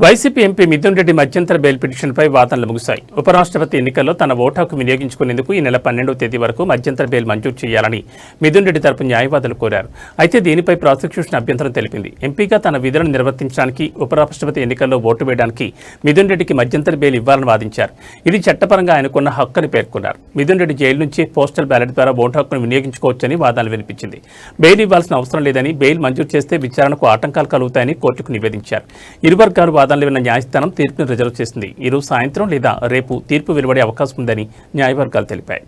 YCP MP Mithun Reddy మధ్యంతర bail పిటిషన్పై వాదనలు ముగిశాయి. ఉపరాష్ట్రపతి ఎన్నికల్లో తన ఓటాకు హక్కు వినియోగించుకునేందుకు ఈ నెల పన్నెండవ తేదీ వరకు మధ్యంతర బెయిల్ మంజూరు చేయాలని మిథున్ రెడ్డి తరపు న్యాయవాదులు కోరారు. అయితే దీనిపై ప్రాసిక్యూషన్ అభ్యంతరం తెలిపింది. ఎంపీగా తన విధులను నిర్వర్తించడానికి ఉపరాష్ట్రపతి ఎన్నికల్లో ఓటు వేయడానికి మిథున్ రెడ్డికి మధ్యంతర బెయిల్ ఇవ్వాలని వాదించారు. ఇది చట్టపరంగా ఆయనకున్న హక్కు అని పేర్కొన్నారు. మిథున్ రెడ్డి జైలు నుంచి పోస్టల్ బ్యాలెట్ ద్వారా ఓటు హక్కును వినియోగించుకోవచ్చని వాదనలు వినిపించింది. బెయిల్ ఇవ్వాల్సిన అవసరం లేదని బెయిల్ మంజూరు చేస్తే విచారణకు ఆటంకాలు కలుగుతాయని కోర్టుకు నివేదించారు. ఇరు వర్గాలు వాదనలు విన్న న్యాయస్థానం తీర్పును రిజర్వ్ చేసింది. ఈరోజు సాయంత్రం లేదా రేపు తీర్పు వెలువడే అవకాశం ఉందని న్యాయవర్గాలు తెలిపాయి.